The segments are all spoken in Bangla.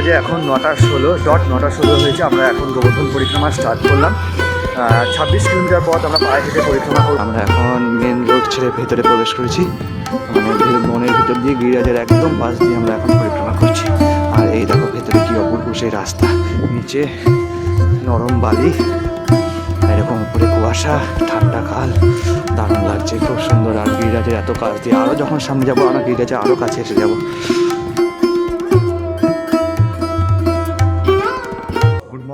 বাজে এখন নটা ষোলো ডট নটা ষোলো হয়েছে, আমরা এখন গোবর্ধন পরিক্রমা স্টার্ট করলাম। ছাব্বিশ কিলোমিটার পথ আমরা পায়ে হেঁটে পরিক্রমা করব। আমরা এখন মেন রোড ছেড়ে ভেতরে প্রবেশ করেছি। মানে ভে- বনের ভিতর দিয়ে গিরিরাজের একদম পাশ দিয়ে আমরা এখন পরিক্রমা করছি। আর এই দেখো ভেতরে কি অপূর্ব সেই রাস্তা। নিচে নরম বালি এরকম উপরে কুয়াশা, ঠান্ডা কাল দারুণ লাগছে, খুব সুন্দর। আর গিরিরাজের এত কাছ দিয়ে আরও যখন সামনে যাব, আমরা গিরিরাজের আরও কাছে এসে যাব।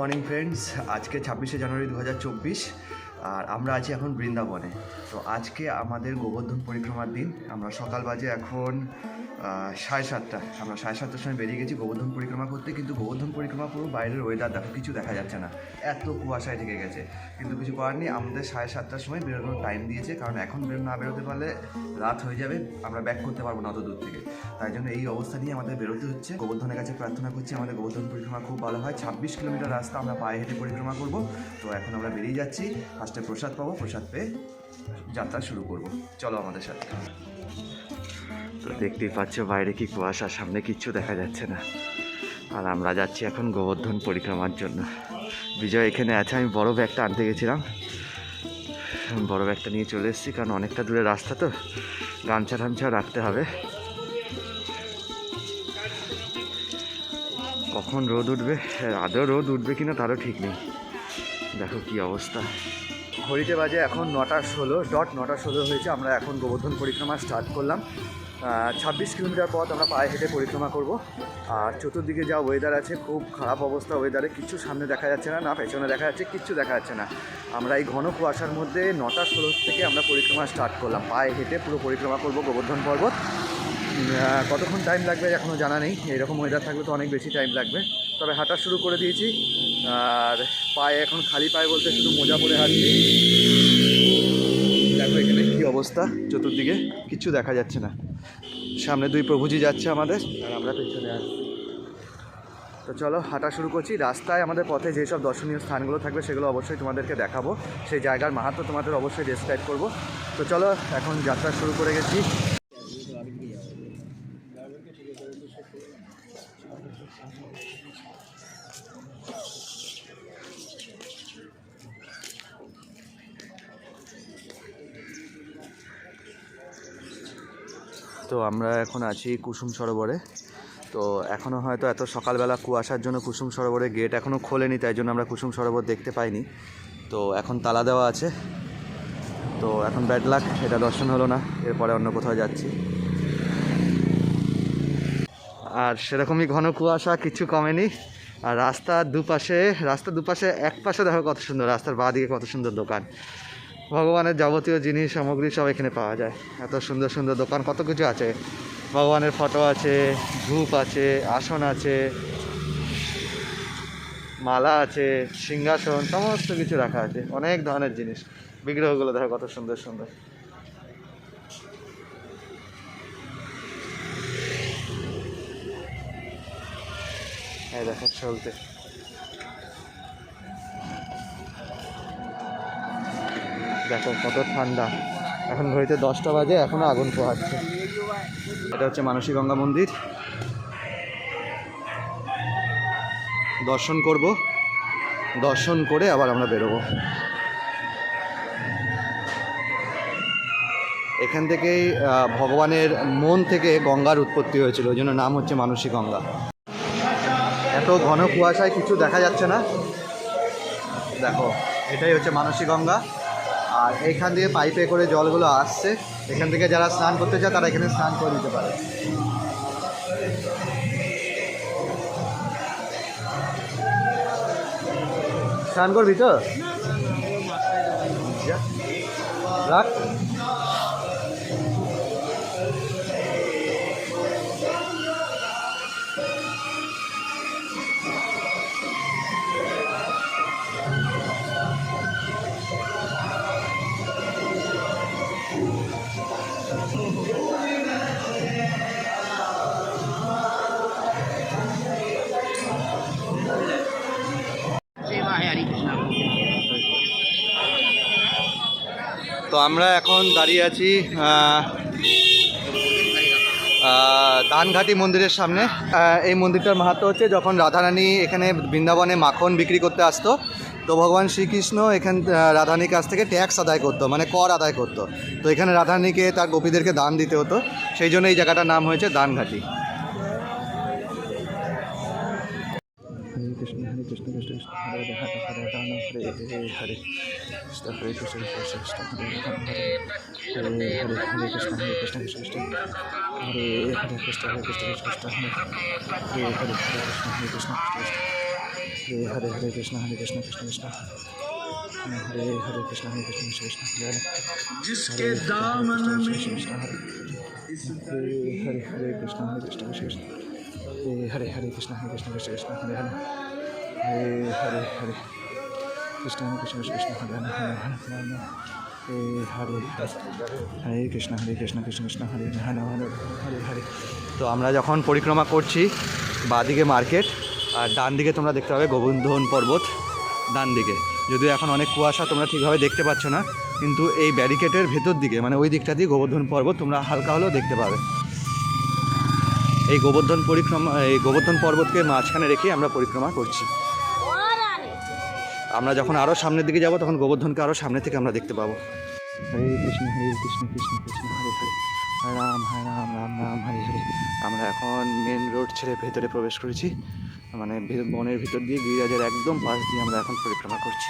মর্নিং ফ্রেন্ডস আজকে ছাব্বিশে জানুয়ারি দু হাজার চব্বিশ, আর আমরা আছি এখন বৃন্দাবনে। তো আজকে আমাদের গোবর্ধন পরিক্রমার দিন। আমরা সকাল বাজে এখন সাড়ে সাতটা। আমরা সাড়ে সাতটার সময় বেরিয়ে গেছি গোবর্ধন পরিক্রমা করতে, কিন্তু গোবর্ধন পরিক্রমা পুরো বাইরের ওয়েদার দেখো, কিছু দেখা যাচ্ছে না। এত কুয়াশায় ঢেকে গেছে। কিন্তু কিছু করার নেই, আমাদের সাড়ে সাতটার সময় বেরোনোর টাইম দিয়েছে, কারণ এখন বেরো না বেরোতে পারলে রাত হয়ে যাবে। আমরা ব্যাক করতে পারব না অত দূর থেকে। তাই জন্য এই অবস্থা নিয়ে আমাদের বেরোতে হচ্ছে। গোবর্ধনের কাছে প্রার্থনা করছি, আমাদের গোবর্ধন পরিক্রমা খুব ভালো হয়। ছাব্বিশ কিলোমিটার রাস্তা আমরা পায়ে হেঁটে পরিক্রমা করব। তো এখন আমরা বেরিয়ে যাচ্ছি। ফার্স্টে প্রসাদ পাবো, প্রসাদ পেয়ে যাত্রা শুরু করব। চলো আমাদের সাথে। তো দেখতেই পাচ্ছ, বাইরে কি কুয়াশা, সামনে কিচ্ছু দেখা যাচ্ছে না। আর আমরা যাচ্ছি এখন গোবর্ধন পরিক্রমার জন্য। বিজয় এখানে আছে, আমি বড় ব্যাগটা আনতে গেছিলাম। বড় ব্যাগটা নিয়ে চলে এসেছি, কারণ অনেকটা দূরে রাস্তা তো। গামছা টামছা রাখতে হবে। কখন রোদ উঠবে? আদৌ রোদ উঠবে কিনা তারও ঠিক নেই। দেখো কি অবস্থা। ঘড়িতে বাজে এখন নটা ষোলো, ডট নটা ষোলো হয়েছে, আমরা এখন গোবর্ধন পরিক্রমা স্টার্ট করলাম। ছাব্বিশ কিলোমিটার পথ আমরা পায়ে হেঁটে পরিক্রমা করব। আর চতুর্দিকে যা ওয়েদার আছে, খুব খারাপ অবস্থা ওয়েদারে কিছু সামনে দেখা যাচ্ছে না না পেছনে দেখা যাচ্ছে, কিচ্ছু দেখা যাচ্ছে না। আমরা এই ঘন কুয়াশার মধ্যে নটা ষোলো থেকে আমরা পরিক্রমা স্টার্ট করলাম। পায়ে হেঁটে পুরো পরিক্রমা করব গোবর্ধন পর্বত। কতক্ষণ টাইম লাগবে এখনও জানা নেই। এরকম ওয়েদার থাকলে তো অনেক বেশি টাইম লাগবে। তবে হাঁটা শুরু করে দিয়েছি। আর পায়ে এখন খালি পায়ে বলতে শুধু মোজা পরে হাঁটছি। দেখো এখানে কি অবস্থা চতুর্দিকে। কিচ্ছু দেখা যাচ্ছে না। সামনে দুই প্রভুজি যাচ্ছে আমাদের, আর আমরা পেছনে আসছি তো চলো, হাঁটা শুরু করছি। রাস্তায় আমাদের পথে যেসব দর্শনীয় স্থানগুলো থাকবে সেগুলো অবশ্যই তোমাদেরকে দেখাবো। সেই জায়গার মাহাত্ম তোমাদের অবশ্যই ডেসক্রাইব করব। তো চলো, এখন যাত্রা শুরু করে গেছি। তো আমরা এখন আছি কুসুম সরোবরে। তো এখনও হয়তো এত সকালবেলা কুয়াশার জন্য কুসুম সরোবরের গেট এখনও খোলেনি, তাই জন্য আমরা কুসুম সরোবর দেখতে পাইনি। তো এখন তালা দেওয়া আছে। তো এখন ব্যাড লাক এটা দর্শন হলো না, এরপরে অন্য কোথাও যাচ্ছি। আর সেরকমই ঘন কুয়াশা, কিছু কমেনি। আর রাস্তার দুপাশে রাস্তার দুপাশে এক পাশে দেখো কত সুন্দর, রাস্তার বাঁ দিকে কত সুন্দর দোকান। ভগবানের যাবতীয় জিনিস, সামগ্রী সব এখানে পাওয়া যায়। এত সুন্দর সুন্দর দোকান, কত কিছু আছে। ভগবানের ফটো আছে, ধূপ আছে, আসন আছে, মালা আছে, সিংহাসন, সমস্ত কিছু রাখা আছে। অনেক ধরনের জিনিস। বিগ্রহগুলো দেখো কত সুন্দর সুন্দর। এই দেখো চলতে। দেখো কত ঠান্ডা। এখন ঘড়িতে দশটা বাজে, এখনও আগুন পোহাচ্ছে। এটা হচ্ছে মানসী গঙ্গা মন্দির। দর্শন করব। দর্শন করে আবার আমরা বেরোবো। এখান থেকেই ভগবানের মন থেকে গঙ্গার উৎপত্তি হয়েছিল। ওই জন্য নাম হচ্ছে মানসী গঙ্গা। এত ঘন কুয়াশায় কিছু দেখা যাচ্ছে না। দেখো, এটাই হচ্ছে মানসী গঙ্গা। আর এইখান দিয়ে পাইপে করে জলগুলো আসছে এখান থেকে যারা স্নান করতে চায় তারা এখানে স্নান করে দিতে পারে স্নান করবি তো রাখ আমরা এখন দাঁড়িয়ে আছি দানঘাটি মন্দিরের সামনে। এই মন্দিরটার মাহাত্ম হচ্ছে যখন রাধারানী এখানে বৃন্দাবনে মাখন বিক্রি করতে আসতো, তো ভগবান শ্রীকৃষ্ণ এখান রাধারানীর কাছ থেকে ট্যাক্স আদায় করতো মানে কর আদায় করতো। তো এখানে রাধারানীকে, তার গোপীদেরকে দান দিতে হতো। সেই জন্য এই জায়গাটার নাম হয়েছে দানঘাটি हरे कृष्ण कृष्ण कृष्ण हरे राम हरे हरे हरे कृष्ण हरे कृष्ण कृष्ण कृष्ण हरे हरे कृष्ण हरे कृष्ण कृष्ण कृष्ण हरे हरे हरे कृष्ण हरे कृष्ण कृष्ण हरे हरे हरे कृष्ण हरे कृष्ण कृष्ण कृष्ण हरे हरे कृष्ण हरे कृष्ण कृष्ण कृष्ण जिसके दामन में हरे हरे हरे कृष्ण हरे कृष्ण कृष्ण कृष्ण हरे हरे हरे कृष्ण हरे कृष्ण कृष्ण कृष्ण हरे हरे हरे हरे हरे হরে কৃষ্ণ হরে কৃষ্ণ কৃষ্ণ কৃষ্ণ, হরে হরে হরে হরে হরে তো আমরা যখন পরিক্রমা করছি বাঁদিকে মার্কেট, আর ডান দিকে তোমরা দেখতে পাবে গোবর্ধন পর্বত, ডান দিকে। যদিও এখন অনেক কুয়াশা, তোমরা ঠিকভাবে দেখতে পাচ্ছ না, কিন্তু এই ব্যারিকেডের ভেতর দিকে মানে ওই দিকটা দিয়ে গোবর্ধন পর্বত তোমরা হালকা হলেও দেখতে পাবে। এই গোবর্ধন পরিক্রমা, এই গোবর্ধন পর্বতকে মাঝখানে রেখে আমরা পরিক্রমা করছি। আমরা যখন আরও সামনের দিকে যাব, তখন গোবর্ধনকে আরও সামনে থেকে আমরা দেখতে পাবো। হরে কৃষ্ণ হরে কৃষ্ণ কৃষ্ণ কৃষ্ণ, হরে হরে। রাম হরে রাম রাম রাম, হরে হরে। আমরা এখন মেন রোড ছেড়ে ভেতরে প্রবেশ করেছি। মানে বনের ভিতর দিয়ে গিরিরাজের একদম পাশ দিয়ে আমরা এখন পরিক্রমা করছি।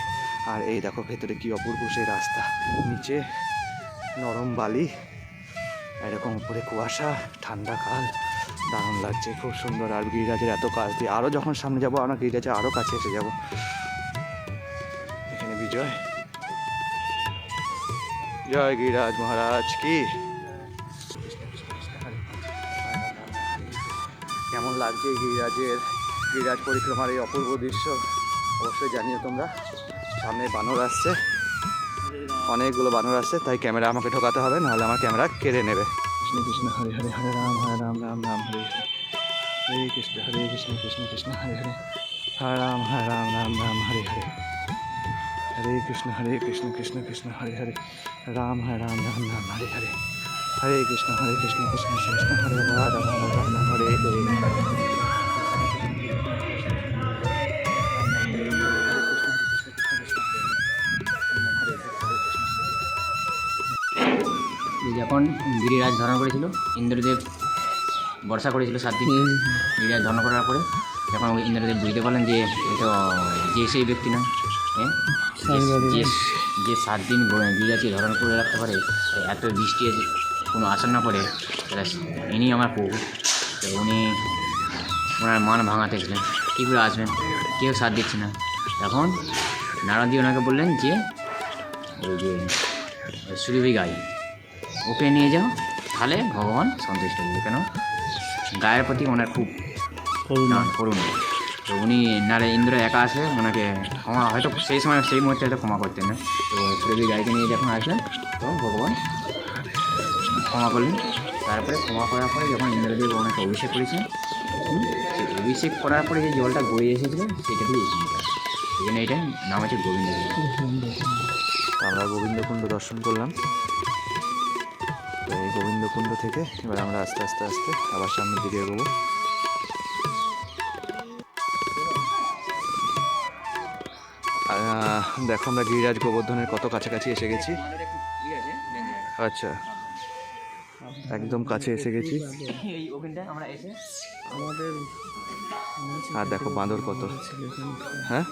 আর এই দেখো ভেতরে কি অপূর্ব সেই রাস্তা। নিচে নরম বালি, এরকম উপরে কুয়াশা, ঠান্ডা কাল। দারুণ লাগছে, খুব সুন্দর। আর গিরিরাজের এত কাছ দিয়ে আরও যখন সামনে যাব, আমরা গিরিরাজের আরও কাছে এসে যাব। এখানে বিজয়। জয় গিরিরাজ মহারাজ, কি? কেমন লাগছে গিরিরাজের গিরিরাজ পরিক্রমার এই অপূর্ব দৃশ্য? অবশ্যই জানিও তোমরা। সামনে বানর আসছে। অনেকগুলো বানর আসছে, তাই ক্যামেরা আমাকে ঢোকাতে হবে, নাহলে আমার ক্যামেরা কেড়ে নেবে। কৃষ্ণ কৃষ্ণ, হরে হরে হরে রাম হরে রাম রাম রাম হরে। হরে কৃষ্ণ হরে কৃষ্ণ কৃষ্ণ কৃষ্ণ, হরে হরে। হরে রাম হরে রাম রাম রাম, হরে হরে। হরে কৃষ্ণ হরে কৃষ্ণ কৃষ্ণ কৃষ্ণ হরে হরে। রাম হরে রাম রাম রাম হরে হরে। হরে কৃষ্ণ হরে কৃষ্ণ কৃষ্ণ কৃষ্ণ হরে রাম রাম রাম রাম হরে হরে। যখন গিরিরাজ ধারণ করেছিল ইন্দ্রদেব বর্ষা করেছিল সাত দিন। গিরিরাজ ধারণ করার পরে যখন ইন্দ্রদেব বুঝতে পারলেন যে এটা যে সেই ব্যক্তি না হ্যাঁ? যে- যে সাত দিন গ- গিরিরাজকে ধারণ করে রাখতে পারে এত বৃষ্টি কোনো আশা না করে ইনি আমার প্রভু তো উনি ওনার মান ভাঙাতে ছিলেন কী করে আসবেন? কেউ সাথ দিচ্ছে না। তখন নারদী ওনাকে বললেন যে ওই যে সুরভি গাই ওকে নিয়ে যাও তাহলে ভগবান সন্তুষ্ট হবে কেন? গায়ের প্রতি ওনার খুব না করুন তো উনি নারে ইন্দ্র একা আসলে ওনাকে ক্ষমা, হয়তো সেই সময়, সেই মুহূর্তে হয়তো ক্ষমা করতেন না। তো সুরভি গাইকে নিয়ে যখন আসলেন তো ভগবান ক্ষমা করলেন। তারপরে ক্ষমা করার পরে যখন ইন্দ্রদেব ওনাকে অভিষেক করেছেন সেই অভিষেক করার পরে যে জলটা গড়িয়ে এসেছিল, সেটা সেটাকে এই জন্য এটা নাম হচ্ছে গোবিন্দ আমরা গোবিন্দকুণ্ড দর্শন করলাম। তো এই গোবিন্দকুণ্ড থেকে এবার আমরা আস্তে আস্তে আস্তে আবার সামনের দিকে এগোবো। দেখো আমরা গিরিরাজ গোবর্ধনের কত কাছাকাছি এসে গেছি। আচ্ছা একদম কাছে এসে গেছি। আর দেখো বাঁদর কত। হ্যাঁ?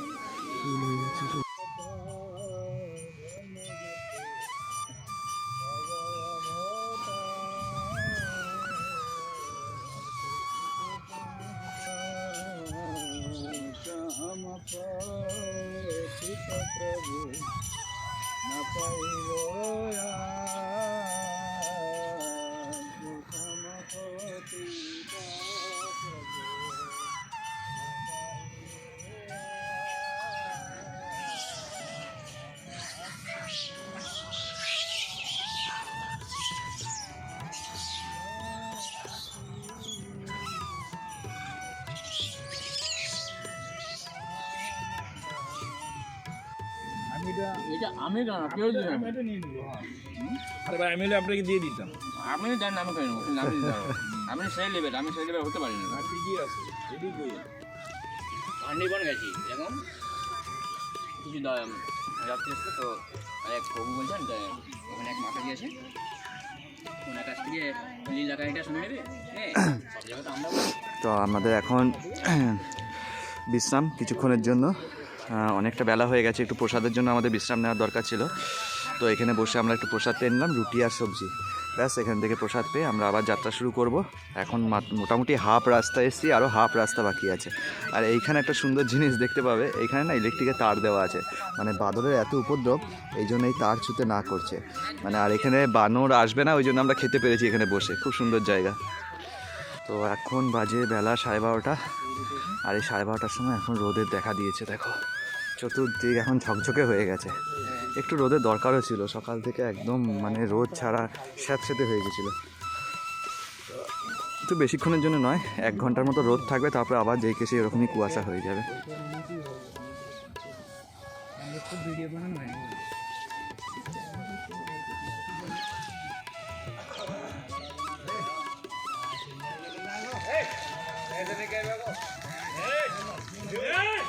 এটা আমি কেন কেউ আরে ভাই আমি হলে আপনাকে দিয়ে দিতাম। আপনি দেন আমি কেন আমি দিতে পারব। আমি সেই লেভেল আমি সেই লেভেল হতে পারি না আর ঠিকই আছে এদিক কই। পান্ডিবন গেছি কিছু দ- রাত্রে এসছে তো এক প্রভু বলছেন যে ওখানে এক হ্যাঁ জায়গায় তো আমরা বলি। তো আমাদের এখন বিশ্রাম কিছুক্ষণের জন্য। অনেকটা বেলা হয়ে গেছে, একটু প্রসাদের জন্য আমাদের বিশ্রাম নেওয়ার দরকার ছিল। তো এখানে বসে আমরা একটু প্রসাদ পেয়ে নিলাম, রুটি আর সবজি। ব্যাস, এখান থেকে প্রসাদ পেয়ে আমরা আবার যাত্রা শুরু করব। এখন মোটামুটি হাফ রাস্তা এসেছি আরও হাফ রাস্তা বাকি আছে। আর এইখানে একটা সুন্দর জিনিস দেখতে পাবে এইখানে না ইলেকট্রিকের তার দেওয়া আছে। মানে বাদরের এত উপদ্রব, এই জন্য এই তার ছুতে না করছে। মানে আর এখানে বানর আসবে না, ওই জন্য আমরা খেতে পেরেছি এখানে বসে, খুব সুন্দর জায়গা। তো এখন বাজে বেলা সাড়ে বারোটা। আর এই সাড়ে বারোটার সময় এখন রোদের দেখা দিয়েছে, দেখো। চতুর্দিক এখন ঝকঝকে হয়ে গেছে একটু রোদের দরকারও ছিল সকাল থেকে একদম মানে রোদ ছাড়া স্যাঁতস্যাঁতে হয়ে গেছিল একটু বেশিক্ষণের জন্য নয় এক ঘণ্টার মতো রোদ থাকবে তারপরে আবার যেই কেসে এরকমই কুয়াশা হয়ে যাবে তো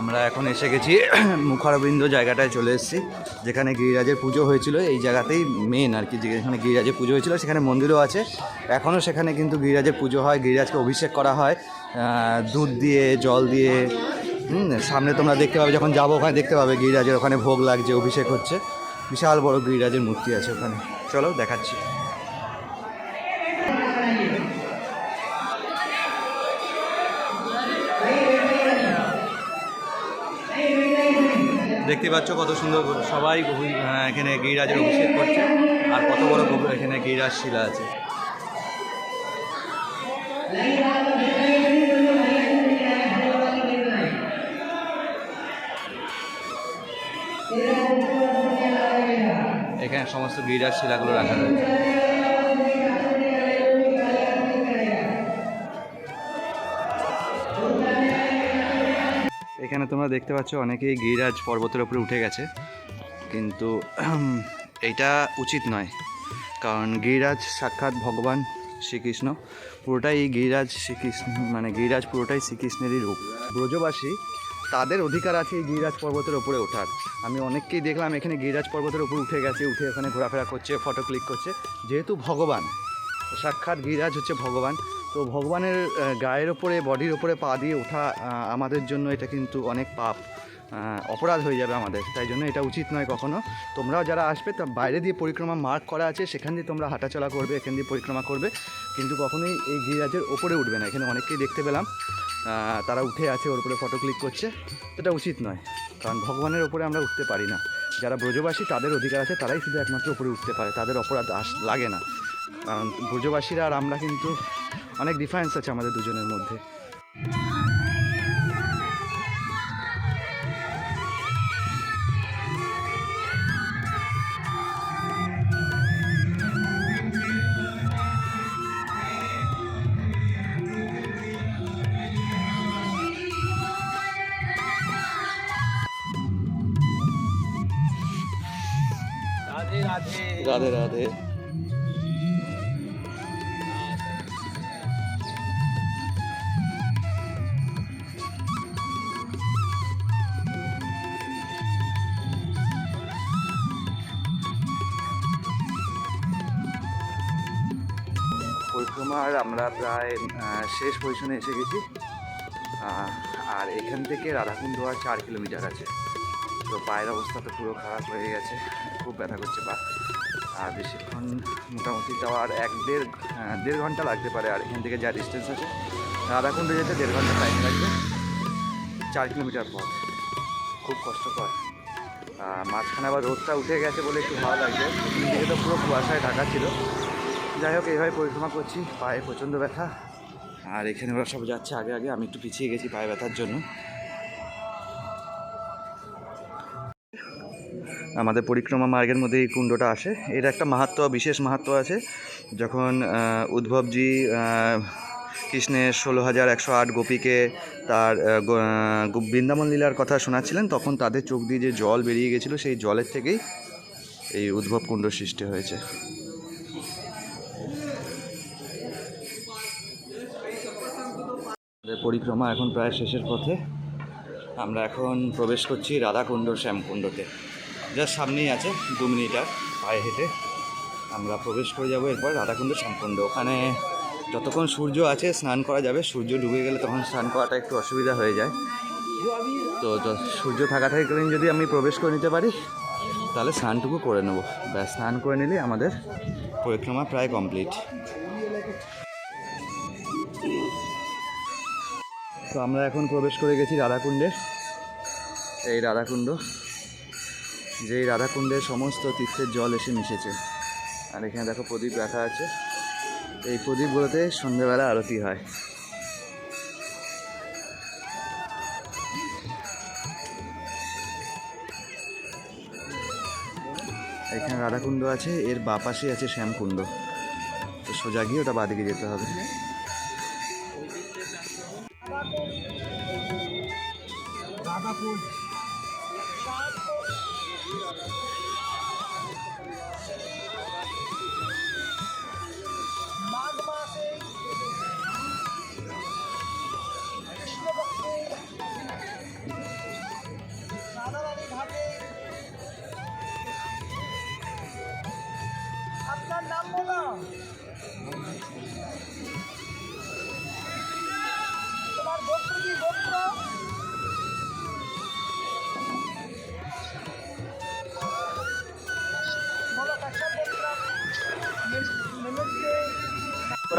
আমরা এখন এসে গেছি মুখারবিন্দ জায়গাটায় চলে এসেছি, যেখানে গিরিরাজের পুজো হয়েছিল। এই জায়গাতেই মেন আর কি যেখানে গিরিরাজের পুজো হয়েছিল সেখানে মন্দিরও আছে। এখনও সেখানে কিন্তু গিরিরাজের পুজো হয়, গিরিরাজকে অভিষেক করা হয়। দুধ দিয়ে, জল দিয়ে সামনে তোমরা দেখতে পাবে, যখন যাব ওখানে দেখতে পাবে গিরিরাজের ওখানে ভোগ লাগছে, অভিষেক হচ্ছে। বিশাল বড় গিরিরাজের মূর্তি আছে ওখানে। চলো দেখাচ্ছি। দেখতে পাচ্ছ কত সুন্দর সবাই আহ, এখানে গিরিরাজের অভিষেক করছে আর কত বড় এখানে গিরিরাজ শিলা আছে। এখানে সমস্ত গিরিরাজ শিলাগুলো রাখা রয়েছে। তোমরা দেখতে পাচ্ছ অনেকেই গিরিরাজ পর্বতের উপরে উঠে গেছে। কিন্তু এইটা উচিত নয়। কারণ গিরিরাজ সাক্ষাৎ ভগবান শ্রীকৃষ্ণ। পুরোটাই গিরিরাজ শ্রীকৃষ্ণ মানে গিরিরাজ পুরোটাই শ্রীকৃষ্ণেরই রূপ। ব্রজবাসী তাদের অধিকার আছে এই গিরিরাজ পর্বতের উপরে ওঠার। আমি অনেককেই দেখলাম এখানে গিরিরাজ পর্বতের উপর উঠে গেছে, উঠে ওখানে ঘোরাফেরা করছে ফটো ক্লিক করছে। যেহেতু ভগবান, সাক্ষাৎ গিরিরাজ হচ্ছে ভগবান তো ভগবানের গায়ের ওপরে বডির ওপরে পা দিয়ে ওঠা আমাদের জন্য এটা কিন্তু অনেক পাপ অপরাধ হয়ে যাবে আমাদের। তাই জন্য এটা উচিত নয় কখনো। তোমরাও যারা আসবে, তা বাইরে দিয়ে পরিক্রমা মার্ক করা আছে, সেখান দিয়ে তোমরা হাঁটাচলা করবে, এখান দিয়ে পরিক্রমা করবে। কিন্তু কখনোই এই গিরিরাজের ওপরে উঠবে না। এখানে অনেককেই দেখতে পেলাম। তারা উঠে আছে, ওর উপরে ফটো ক্লিক করছে। এটা উচিত নয়। কারণ ভগবানের ওপরে আমরা উঠতে পারি না। যারা ব্রজবাসী, তাদের অধিকার আছে, তারাই শুধু একমাত্র উপরে উঠতে পারে। তাদের অপরাধ আস, লাগে না। কারণ ব্রজবাসীরা আর আমরা কিন্তু অনেক ডিফারেন্স আছে আমাদের দুজনের মধ্যে। রাধে রাধে। রাধে রাধে। শেষ পজিশনে এসে গেছি। আর এখান থেকে রাধাকুণ্ড আর চার কিলোমিটার আছে। তো পায়ের অবস্থা তো পুরো খারাপ হয়ে গেছে, খুব ব্যথা করছে পা। আর বেশিক্ষণ মোটামুটি তাও আর এক দেড় দেড় ঘণ্টা লাগতে পারে, আর এখান থেকে যা ডিস্টেন্স আছে, রাধাকুণ্ডে যেতে দেড় ঘণ্টা টাইম লাগবে। চার কিলোমিটার পথ, খুব কষ্টকর। মাঝখানে আবার রোদটা উঠে গেছে বলে একটু ভালো লাগছে। দিকে তো পুরো কুয়াশায় ঢাকা ছিল। যাই হোক এইভাবে পরিক্রমা করছি, পায়ে প্রচণ্ড ব্যথা। আর এখানে ওরা সব যাচ্ছে আগে আগে। আমি একটু পিছিয়ে গেছি, পায়ে ব্যথার জন্য। আমাদের পরিক্রমা মার্গের মধ্যে এই কুণ্ডটা আসে। এর একটা মাহাত্ম, বিশেষ মাহাত্ম আছে। যখন উদ্ভবজি কৃষ্ণের ষোলো হাজার একশো আট গোপীকে তার বৃন্দাবন লীলার কথা শোনাচ্ছিলেন, তখন তাদের চোখ দিয়ে যে জল বেরিয়ে গেছিল, সেই জলের থেকেই এই উদ্ভব কুণ্ড সৃষ্টি হয়েছে। পরিক্রমা এখন প্রায় শেষের পথে। আমরা এখন প্রবেশ করছি রাধাকুণ্ড শ্যামকুণ্ডতে। যার সামনেই আছে, দু মিনিটার পায়ে হেঁটে আমরা প্রবেশ করে যাব এরপর রাধাকুণ্ড শ্যামকুণ্ড। ওখানে যতক্ষণ সূর্য আছে, স্নান করা যাবে। সূর্য ডুবে গেলে তখন স্নান করাটা একটু অসুবিধা হয়ে যায়। তো সূর্য থাকা থাকাকালীন যদি আমি প্রবেশ করে নিতে পারি, তাহলে স্নানটুকু করে নেব। ব্যাস, স্নান করে নিলে আমাদের পরিক্রমা প্রায় কমপ্লিট। তো আমরা এখন প্রবেশ করে গেছি রাধাকুণ্ডে। এই রাধাকুণ্ড, যেই রাধাকুণ্ডে সমস্ত তীর্থের জল এসে মিশেছে। আর এখানে দেখো প্রদীপ রাখা আছে। এই প্রদীপগুলোতে সন্ধ্যেবেলা আরতি হয়। এখানে রাধাকুণ্ড আছে, এর বা পাশে আছে শ্যামকুণ্ড। তো সোজা গিয়ে ওটা বাদিকে যেতে হবে। আপনার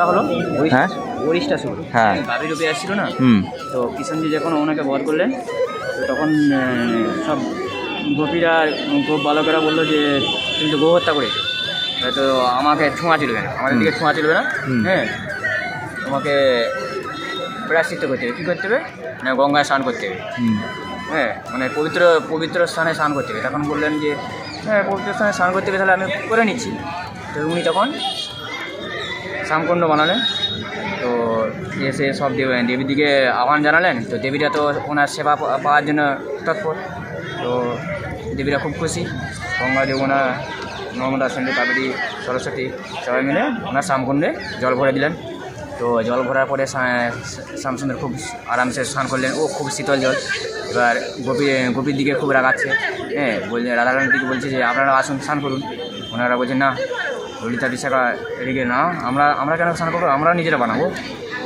ওরা হলো হ্যাঁ? ওরিশটা শুরু। হ্যাঁ। গাভী রূপে আসছিল না? হুম। তো কিষণজি যখন ওনাকে বধ করলেন তো তখন সব গোপীরা গোপ বালকেরা বলল যে তুমি তো গো হত্যা করেছ। তো আমাকে ছোঁয়া চলবে না আমাদের দিকে ছোঁয়া চলবে না। হ্যাঁ? তোমাকে প্রায়শ্চিত্ত করতে হবে। কী করতে হবে? না গঙ্গায় স্নান করতে হবে। হ্যাঁ মানে পবিত্র পবিত্র স্থানে স্নান করতে হবে। তখন বললেন যে হ্যাঁ পবিত্র স্থানে স্নান করতে হবে তাহলে আমি করে নিচ্ছি। তো উনি তখন শ্যামকুণ্ড বানালেন তো এসে সব দেব। দেবীদিকে আহ্বান জানালেন। তো দেবীরা তো ওনার সেবা পাওয়ার জন্য তৎপর। তো দেবীরা খুব খুশি। গঙ্গা যমুনা নর্মদা সন্ধি কাবেরী সরস্বতী, সবাই মিলে ওনার শ্যামকুণ্ডে জল ভরে দিলেন। তো জল ভরার পরে শ্যা- শ্যামসুন্দর খুব আরামসে স্নান করলেন। ও খুব শীতল জল। এবার গোপী, গোপীর দিকে খুব রাগাচ্ছে। হ্যাঁ বলছে রাধারানীর দিকে বলছে যে আপনারা আসুন, স্নান করুন। ওনারা বলছেন, না ললিতা বিশাখা এদিকে না, আমরা আমরা কেন স্নান করব? আমরা নিজেরা বানাবো।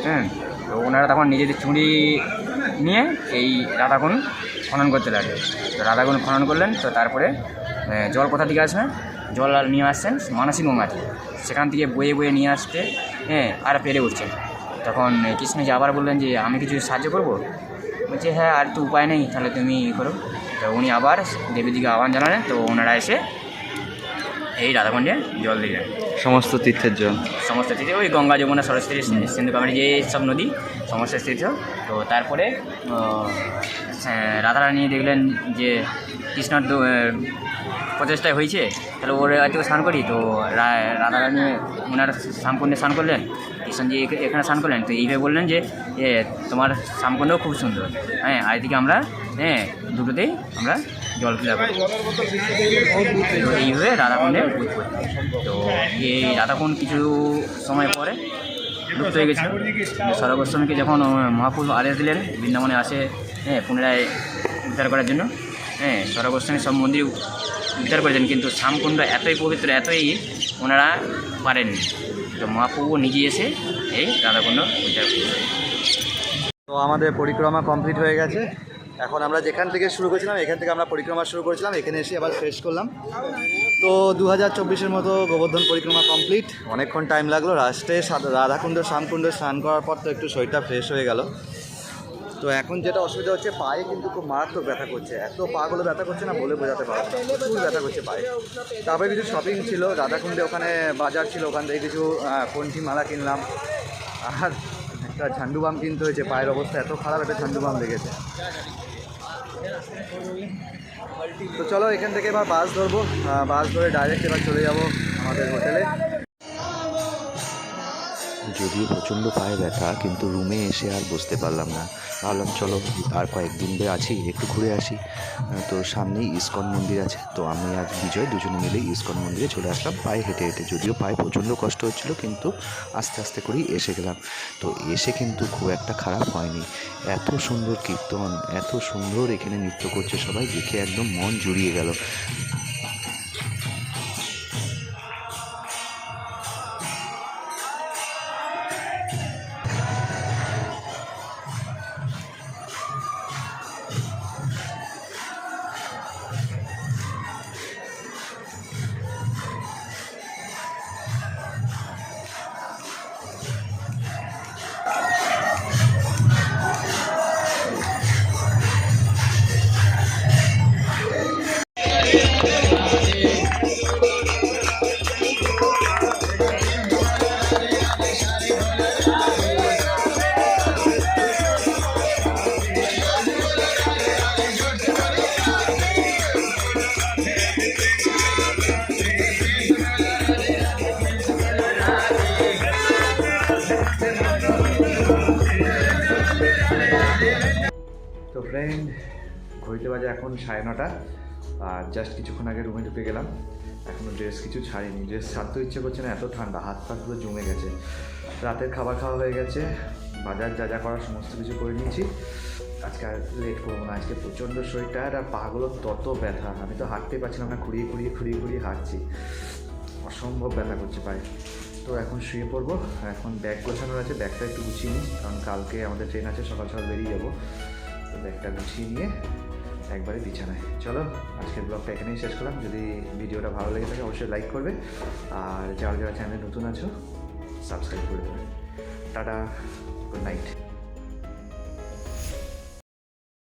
হ্যাঁ তো ওনারা তখন নিজেদের চুড়ি নিয়ে এই রাধাগুণ খনন করতে লাগে। তো রাধাগুণ খনন করলেন, তো তারপরে জল কোথা থেকে আসবে? জল নিয়ে আসছেন মানসী গঙ্গা থেকে সেখান থেকে বয়ে বয়ে নিয়ে আসতে হ্যাঁ আর পেরে উঠছেন। তখন কৃষ্ণজি আবার বললেন যে, আমি কিছু সাহায্য করব? বলছে হ্যাঁ আর তো উপায় নেই, তাহলে তুমি ই করো। তো উনি আবার দেবীদিকে আহ্বান জানালেন, তো ওনারা এসে এই রাধাকুণ্ডে জল দিলেন সমস্ত তীর্থের জল। সমস্ত তীর্থে ওই গঙ্গা যমুনা সরস্বতী সিন্ধু কামেরি যে সব নদী সমস্ত তীর্থ। তো তারপরে আহ, রাধারানী দেখলেন যে কৃষ্ণর প্রচেষ্টায় হয়েছে তাহলে ওর হয়তো স্নান করি। তো রা- রাধারানী ওনার শ্যামকুণ্ডে স্নান করলেন কৃষ্ণজি এখানে স্নান করলেন। তো এইভাবে বললেন যে এ তোমার শ্যামকুণ্ডও খুব সুন্দর। হ্যাঁ আর এদিকে আমরা হ্যাঁ দুটোতেই আমরা জল তো এইভাবে রাধাকুণ্ডে উৎপত্তি তো এই রাধাকুণ্ড কিছু সময় পরে লুপ্ত হয়ে গেছিল। শরৎ গোস্বামীকে যখন আহ, মহাপ্রভু আদেশ দিলেন বৃন্দাবনে আসে হ্যাঁ পুনরায় উদ্ধার করার জন্য হ্যাঁ শরৎ গোস্বামী সব মন্দির উদ্ধার করেছেন কিন্তু শ্যামকুণ্ড এতই পবিত্র এতই ওনারা পারেননি। তো মহাপ্রভু নিজে এসে এই রাধাকুণ্ড উদ্ধার করেছেন। তো আমাদের পরিক্রমা কমপ্লিট হয়ে গেছে। এখন আমরা যেখান থেকে শুরু করেছিলাম, এখান থেকে আমরা পরিক্রমা শুরু করেছিলাম, এখানে এসে আবার ফ্রেশ করলাম। তো দু হাজার চব্বিশের মতো গোবর্ধন পরিক্রমা কমপ্লিট অনেকক্ষণ টাইম লাগল লাস্টে রাধাকুণ্ড, শ্যামকুণ্ড স্নান করার পর তো একটু শরীরটা ফ্রেশ হয়ে গেল। তো এখন যেটা অসুবিধা হচ্ছে, পায়ে কিন্তু খুব মারাত্মক ব্যথা করছে। এত পাগুলো ব্যথা করছে না বলে বোঝাতে না। প্রচুর ব্যথা করছে পায়ে। তারপরে কিছু শপিং ছিল, রাধাকুণ্ডে ওখানে বাজার ছিল, ওখান থেকে কিছু কণ্ঠি মালা কিনলাম। আর একটা ঝান্ডু বাম কিনতে হয়েছে, পায়ের অবস্থা এত খারাপ, একটা ঝান্ডু বাম লেগেছে। তো চলো এখান থেকে এবার বাস ধরবো। বাস ধরে ডাইরেক্ট এবার চলে যাব আমাদের হোটেলে যদিও প্রচণ্ড পায়ে ব্যথা, কিন্তু রুমে এসে আর বসতে পারলাম না। ভাবলাম, চলো, আর কয়েকদিন আছি, একটু ঘুরে আসি। তো সামনেই ইস্কন মন্দির আছে। তো আমি আর বিজয় দুজনে মিলে ইস্কন মন্দিরে চলে আসলাম, পায়ে হেঁটে হেঁটে। যদিও পায়ে প্রচণ্ড কষ্ট হচ্ছিল, কিন্তু আস্তে আস্তে করেই এসে গেলাম। তো এসে কিন্তু খুব একটা খারাপ হয়নি। এত সুন্দর কীর্তন, এত সুন্দর এখানে নৃত্য করছে সবাই, দেখে একদম মন জুড়িয়ে গেল। জাস্ট কিছুক্ষণ আগে রুমে ঢুকে গেলাম। এখনও ড্রেস কিছু ছাড়িনি। ড্রেস ছাড়তে ইচ্ছে করছে না, এত ঠান্ডা, হাত পা পুরো জমে গেছে। রাতের খাবার খাওয়া হয়ে গেছে, বাজার যা যা করার সমস্ত কিছু করে নিয়েছি। আজকে আর লেট করব না, আজকে প্রচণ্ড শরীরটা আর পাগুলো তত ব্যথা। আমি তো হাঁটতে পারছিলাম না, খুঁড়িয়ে খুঁড়িয়ে খুঁড়িয়ে খুঁড়িয়ে হাঁটছি। অসম্ভব ব্যথা করছে পায়ে তো এখন শুয়ে পড়ব। এখন ব্যাগ গোছানোর আছে ব্যাগটা একটু গুছিয়ে নিই। কারণ কালকে আমাদের ট্রেন আছে, সকাল সকাল বেরিয়ে যাব। তো ব্যাগটা গুছিয়ে নিয়ে একবারে বিছানায়। চলো, আজকের ব্লগটা এখানেই শেষ করলাম। যদি ভিডিওটা ভালো লেগে থাকে, অবশ্যই লাইক করবে। আর যারা যারা চ্যানেলে নতুন আছো সাবস্ক্রাইব করে দেবে। Tata good night